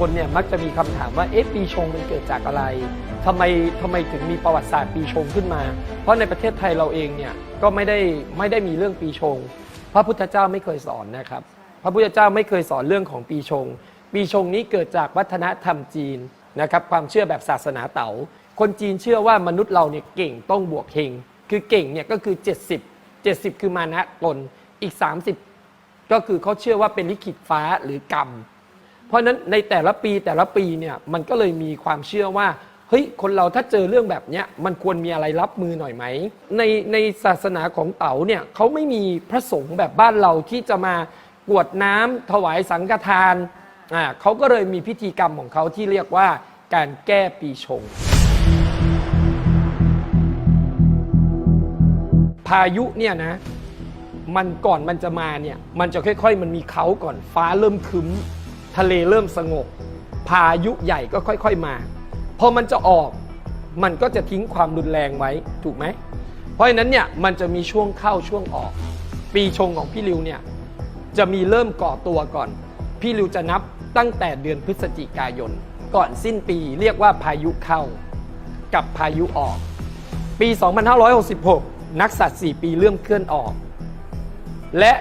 คนเนี่ยมักจะมีคำถามว่าเอ๊ะปีชงมันเกิดจากอะไรทำไมทำไมถึงมีประวัติศาสตร์ปีชงขึ้นมา เพราะในประเทศไทยเราเองเนี่ยก็ไม่ได้ไม่ได้มีเรื่องปีชง พระพุทธเจ้าไม่เคยสอนนะครับ พระพุทธเจ้าไม่เคยสอนเรื่องของปีชง ปีชงนี้เกิดจากวัฒนธรรมจีนนะครับความเชื่อแบบศาสนาเต๋าคนจีนเชื่อว่ามนุษย์เราเนี่ยเก่งต้องบวกเฮงคือเก่งเนี่ยก็คือ 70 70 คือมานะตนอีก 30 ก็คือเขาเชื่อว่าเป็นลิขิตฟ้าหรือกรรม เพราะฉะนั้นในแต่ละปีแต่ละปีเนี่ยมันก็เลยมีความเชื่อว่าเฮ้ยคนเราถ้าเจอเรื่องแบบเนี้ยมันควรมีอะไรรับมือหน่อยไหม ในในศาสนาของเต๋าเนี่ยเขาไม่มีพระสงฆ์แบบบ้านเราที่จะมากวดน้ำถวายสังฆทานอ่าเขาก็เลยมีพิธีกรรมของเขาที่เรียกว่าการแก้ปีชง พายุเนี่ยนะ มันก่อนมันจะมาเนี่ยมันจะค่อยๆ มันมีเขาก่อนฟ้าเริ่มคึ้ม ทะเลเริ่มสงบ พายุใหญ่ก็ค่อย ๆมา พอมันจะออกมันก็จะทิ้งความรุนแรงไว้ถูกไหม เพราะฉะนั้นเนี่ยมันจะมีช่วงเข้าช่วงออก ปีชงของพี่ริวเนี่ยจะมีเริ่มก่อตัวก่อน พี่ริวจะนับตั้งแต่เดือนพฤศจิกายน ก่อนสิ้นปีเรียกว่าพายุเข้า กับพายุออก ปี 2566 นักสัตว์4ปีเริ่มเคลื่อนออก และ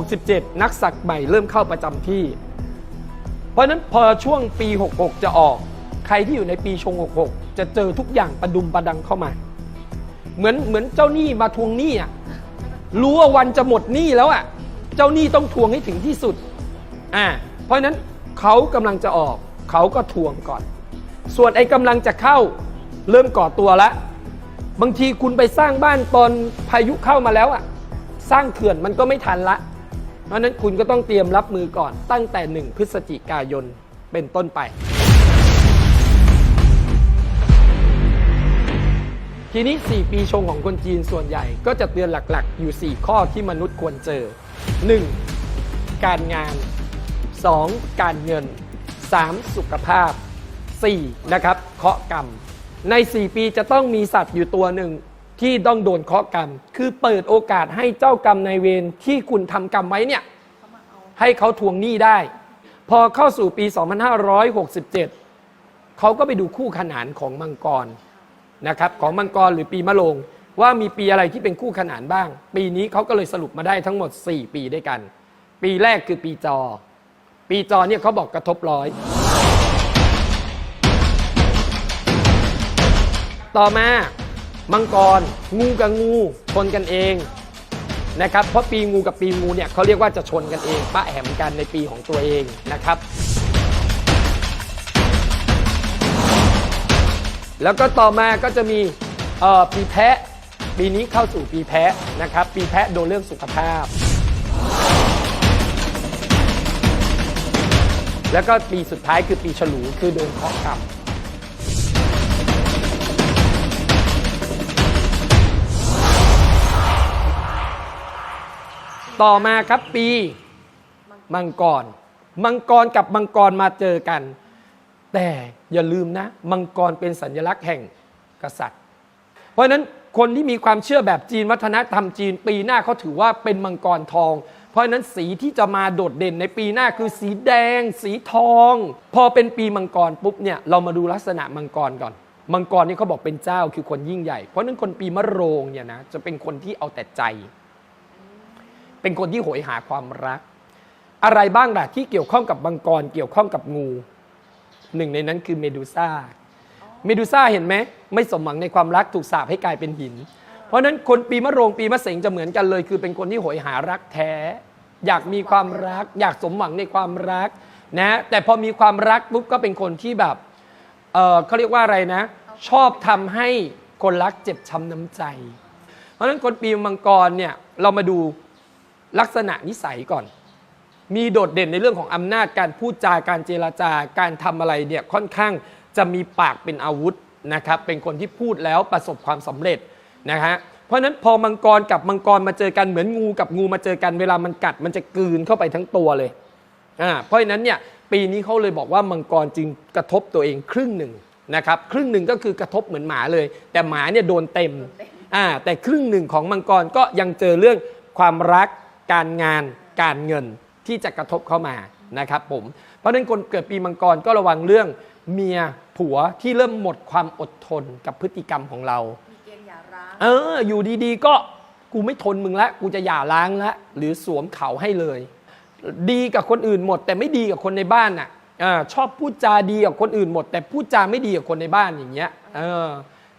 67 นักสัตว์ใหม่เริ่มเข้าประจำที่ เพราะฉะนั้นพอช่วงปี 66 จะออก ใครที่อยู่ในปีชง 66 จะเจอทุกอย่างประดุมประดังเข้ามา เหมือนเหมือนเจ้าหนี้มาทวงหนี้อะรู้ว่าวันจะหมดหนี้แล้วอะเจ้าหนี้ต้องทวงให้ถึงที่สุดอ่าเพราะฉะนั้นเขากำลังจะออก เขาก็ทวงก่อน ส่วนไอ้กำลังจะเข้าเริ่มก่อตัวแล้วบางทีคุณไปสร้างบ้านตอนพายุเข้ามาแล้วอะสร้างเขื่อนมันก็ไม่ทันละ เพราะนั้นคุณก็ต้องเตรียมรับมือก่อนตั้งแต่ 1 พฤศจิกายนเป็นต้นไป ทีนี้ 4 ปีชงของคนจีนส่วนใหญ่ก็จะเตือนหลักๆ อยู่ 4 ข้อที่มนุษย์ควรเจอ 1. การงาน 2. การเงิน 3. สุขภาพ 4. นะครับเคราะห์กรรม ใน 4 ปีจะต้องมีสัตว์อยู่ตัวหนึ่ง ที่ต้องโดนเคราะห์กรรม คือเปิดโอกาสให้เจ้ากรรมนายเวรที่คุณทำกรรมไว้เนี่ยให้เขาทวงหนี้ได้ พอเข้าสู่ปี 2567 เขาก็ไปดูคู่ขนานของมังกรนะครับของมังกรหรือปีมะโรงว่ามีปีอะไรที่เป็นคู่ขนานบ้าง ปีนี้เขาก็เลยสรุปมาได้ทั้งหมด 4 ปีด้วยกัน ปีแรกคือปีจอ ปีจอเนี่ยเขาบอกกระทบร้อย ต่อมา มังกร งูกับงูชนกันเองนะครับเพราะปีงูกับปีงูเนี่ยเขาเรียกว่าจะชนกันเอง ปะแหมกันในปีของตัวเองนะครับ แล้วก็ต่อมาก็จะมีปีแพะ ปีนี้เข้าสู่ปีแพะนะครับ ปีแพะโดนเรื่องสุขภาพ แล้วก็ปีสุดท้ายคือปีฉลูคือโดนเคราะห์กรรม ต่อมาครับปีมังกร มังกรกับมังกรมาเจอกัน แต่อย่าลืมนะ มังกรเป็นสัญลักษณ์แห่งกษัตริย์ เพราะฉะนั้นคนที่มีความเชื่อแบบจีนวัฒนธรรมจีน ปีหน้าเขาถือว่าเป็นมังกรทอง เพราะฉะนั้นสีที่จะมาโดดเด่นในปีหน้าคือสีแดง สีทอง พอเป็นปีมังกรปุ๊บเนี่ยเรามาดูลักษณะมังกรก่อน มังกรนี่เขาบอกเป็นเจ้าคือคนยิ่งใหญ่ เพราะนั้นคนปีมะโรงเนี่ยนะจะเป็นคนที่เอาแต่ใจ เป็นคนที่โหยหาความรัก อะไรบ้างล่ะที่เกี่ยวข้องกับมังกรเกี่ยวข้องกับงูหนึ่งในนั้นคือเมดูซ่าเมดูซ่าเห็นไหมไม่สมหวังในความรักถูกสาปให้กลายเป็นหิน เพราะนั้นคนปีมะโรงปีมะเสงจะเหมือนกันเลย คือเป็นคนที่โหยหารักแท้ อยากมีความรัก อยากสมหวังในความรักนะแต่พอมีความรักปุ๊บก็เป็นคนที่แบบเออเขาเรียกว่าอะไรนะ ชอบทำให้คนรักเจ็บช้ำน้ำใจ เพราะฉะนั้นคนปีมังกรเนี่ยเรามาดู ลักษณะนิสัยก่อน มีโดดเด่นในเรื่องของอำนาจการพูดจาการเจรจาการทำอะไรเนี่ยค่อนข้างจะมีปากเป็นอาวุธนะครับเป็นคนที่พูดแล้วประสบความสำเร็จนะฮะเพราะฉะนั้นพอมังกรกับมังกรมาเจอกันเหมือนงูกับงูมาเจอกันเวลามันกัดมันจะกลืนเข้าไปทั้งตัวเลยอ่าเพราะฉะนั้นเนี่ยปีนี้เขาเลยบอกว่ามังกรจึงกระทบตัวเองครึ่งหนึ่งนะครับครึ่งหนึ่งก็คือกระทบเหมือนหมาเลย แต่หมาเนี่ยโดนเต็มอ่าแต่ครึ่งหนึ่งของมังกรก็ยังเจอเรื่องความรัก การงานการเงินที่จะกระทบเข้ามานะครับผมเพราะฉะนั้นคนเกิดปีมังกรก็ระวังเรื่องเมียผัวที่เริ่มหมดความอดทนกับพฤติกรรมของเรา มีเกณฑ์หย่าร้างเอออยู่ดีๆ ก็กูไม่ทนมึงละกูจะหย่าร้างละหรือสวมเขาให้เลย ดีกับคนอื่นหมด แต่ไม่ดีกับคนในบ้านน่ะเออชอบพูดจาดีกับคนอื่นหมด แต่พูดจาไม่ดีกับคนในบ้านอย่างเงี้ยเออ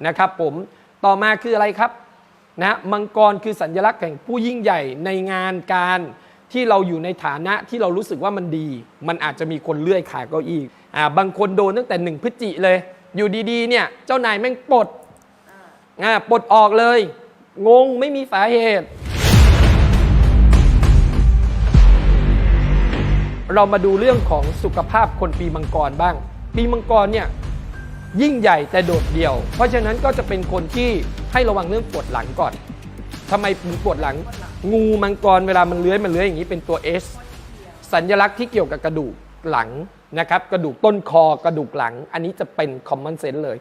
นะครับผมต่อมาคืออะไรครับ นะมังกรคือสัญลักษณ์แห่งผู้ยิ่งใหญ่ในงานการที่เราอยู่ในฐานะที่เรารู้สึกว่ามันดี มันอาจจะมีคนเลื่อยขาเก้าอี้อ่าบางคนโดนตั้งแต่หนึ่งพฤศจิเลย อยู่ดีๆเนี่ยเจ้านายแม่งปลดอ่าอ่าปลดออกเลย งงไม่มีสาเหตุ เรามาดูเรื่องของสุขภาพคนปีมังกรบ้าง ปีมังกรเนี่ยยิ่งใหญ่แต่โดดเดี่ยว เพราะฉะนั้นก็จะเป็นคนที่ ให้ระวังเรื่องปวดหลังก่อนทำไมถึงปวดหลัง งูมังกรเวลามันเลื้อยมันเลื้อยอย่างนี้เป็นตัว S สัญลักษณ์ที่เกี่ยวกับกระดูกหลังนะครับ กระดูกต้นคอกระดูกหลัง อันนี้จะเป็น common sense เลย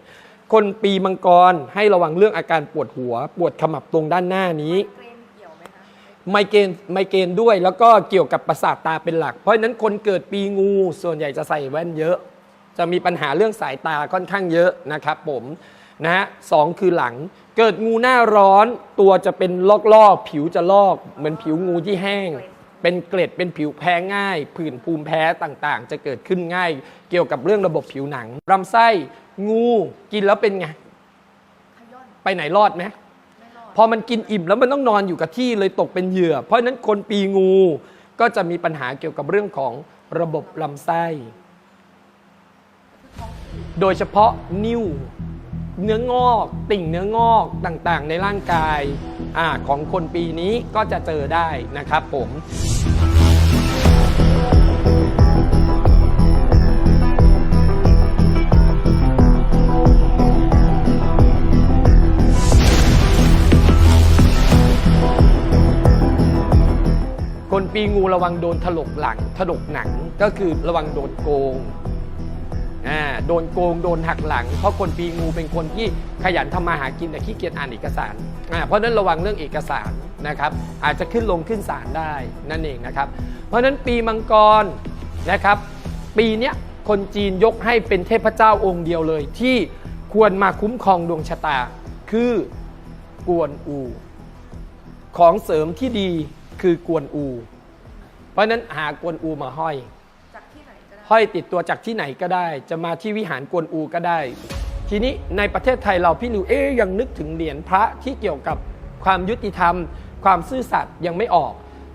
คนปีมังกรให้ระวังเรื่องอาการปวดหัว ปวดขมับตรงด้านหน้านี้เกรนเกี่ยวไหมคะไมเกรนไมเกรนด้วยแล้วก็เกี่ยวกับประสาทตาเป็นหลัก เพราะฉะนั้นคนเกิดปีงูส่วนใหญ่จะใส่แว่นเยอะ จะมีปัญหาเรื่องสายตาค่อนข้างเยอะนะครับผม นะฮะสองคือหลัง เกิดงูหน้าร้อนตัวจะเป็นลอกๆ ผิวจะลอก เหมือนผิวงูที่แห้ง เป็นเกล็ดเป็นผิวแพ้ง่าย ผื่นภูมิแพ้ต่างๆ จะเกิดขึ้นง่าย เกี่ยวกับเรื่องระบบผิวหนังลำไส้งูกินแล้วเป็นไงขย้อนไปไหนรอดไหมไม่รอดพอมันกินอิ่มแล้วมันต้องนอนอยู่กับที่เลยตกเป็นเหยื่อ เพราะฉะนั้นคนปีงูก็จะมีปัญหาเกี่ยวกับเรื่องของระบบลำไส้คือท้องอืดโดยเฉพาะนิ้ว เนื้องอกติ่งเนื้องอกต่างๆ ในร่างกายอของคนปีนี้ก็จะเจอได้นะครับผมคนปีงูระวังโดนถลกหลังถลกหนังก็คือระวังโดนโกง อ่าโดนโกงโดนหักหลัง เพราะคนปีงูเป็นคนที่ขยันทำมาหากินแต่ขี้เกียจอ่านเอกสารอ่าเพราะนั้นระวังเรื่องเอกสารนะครับ อาจจะขึ้นลงขึ้นศาลได้นั่นเองนะครับ เพราะฉะนั้นปีมังกรนะครับ ปีเนี้ยคนจีนยกให้เป็นเทพเจ้าองค์เดียวเลย ที่ควรมาคุ้มครองดวงชะตา คือกวนอู ของเสริมที่ดีคือกวนอู เพราะนั้นหากวนอูมาห้อย ห้อยติดตัวจากที่ไหนก็ได้ จะมาที่วิหารกวนอูก็ได้ ทีนี้ในประเทศไทยเราพี่ลิวเอ๊ยยังนึกถึงเหรียญพระที่เกี่ยวกับความยุติธรรม ความซื่อสัตย์ยังไม่ออก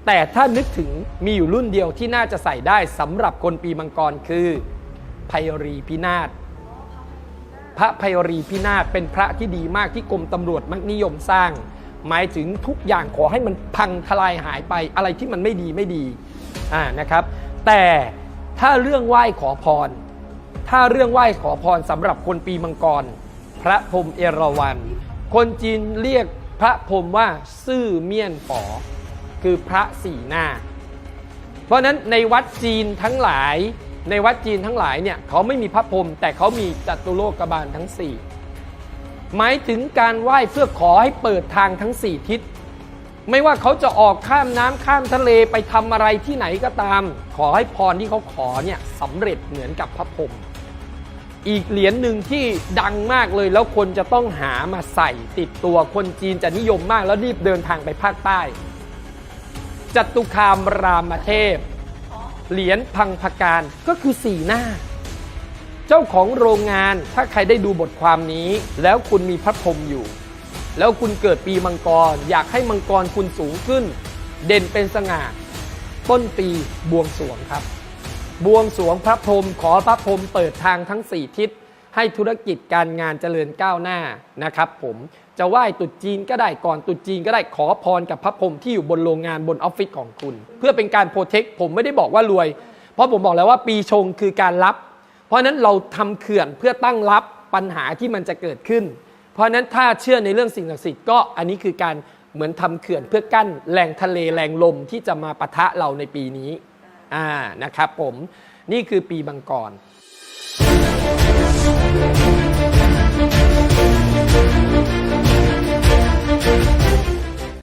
แต่ถ้านึกถึงมีอยู่รุ่นเดียวที่น่าจะใส่ได้สำหรับคนปีมังกรคือไพรีพินาศพระไพรีพินาศเป็นพระที่ดีมากที่กรมตำรวจมักนิยมสร้าง หมายถึงทุกอย่างขอให้มันพังทลายหายไปอะไรที่มันไม่ดีไม่ดีอ่านะครับ แต่ ถ้าเรื่องไหว้ขอพร ถ้าเรื่องไหว้ขอพรสำหรับคนปีมังกร พระพรมเอราวัณ คนจีนเรียกพระพรมว่าซื่อเมี่ยนป๋อ คือพระสี่หน้า เพราะฉะนั้นในวัดจีนทั้งหลาย ในวัดจีนทั้งหลายเนี่ยเขาไม่มีพระพรมแต่เขามีจัตุโลกบาลทั้ง4หมายถึงการไหว้เพื่อขอให้เปิดทางทั้ง4ทิศ ไม่ว่าเขาจะออกข้ามน้ำข้ามทะเลไปทำอะไรที่ไหนก็ตาม ขอให้พรที่เขาขอเนี่ยสำเร็จเหมือนกับพระพรหมอีกเหรียญหนึ่งที่ดังมากเลยแล้วคนจะต้องหามาใส่ติดตัวคนจีนจะนิยมมากแล้วรีบเดินทางไปภาคใต้จตุคามรามเทพ เหรียญพังพการก็คือสีหน้า เจ้าของโรงงานถ้าใครได้ดูบทความนี้ แล้วคุณมีพระพรหมอยู่ แล้วคุณเกิดปีมังกร อยากให้มังกรคุณสูงขึ้น เด่นเป็นสง่าต้นปีบวงสวงครับ บวงสวงพระพรหมขอพระพรหมเปิดทางทั้ง 4 ทิศ ให้ธุรกิจการงานเจริญก้าวหน้านะครับ ผมจะไหว้ตรุษจีนก็ได้ก่อนตรุษจีนก็ได้ขอพรกับพระพรหมที่อยู่บนโรงงานบนออฟฟิศของคุณ เพื่อเป็นการโปรเทคผมไม่ได้บอกว่ารวย เพราะผมบอกแล้วว่าปีชงคือการรับ เพราะฉะนั้นเราทำเขื่อนเพื่อตั้งรับปัญหาที่มันจะเกิดขึ้น เพราะฉะนั้นถ้าเชื่อในเรื่องสิ่งศักดิ์สิทธิ์ก็อันนี้คือการเหมือนทำเขื่อนเพื่อกั้นแรงทะเลแรงลมที่จะมาปะทะเราในปีนี้อ่านะครับผมนี่คือปีบังกร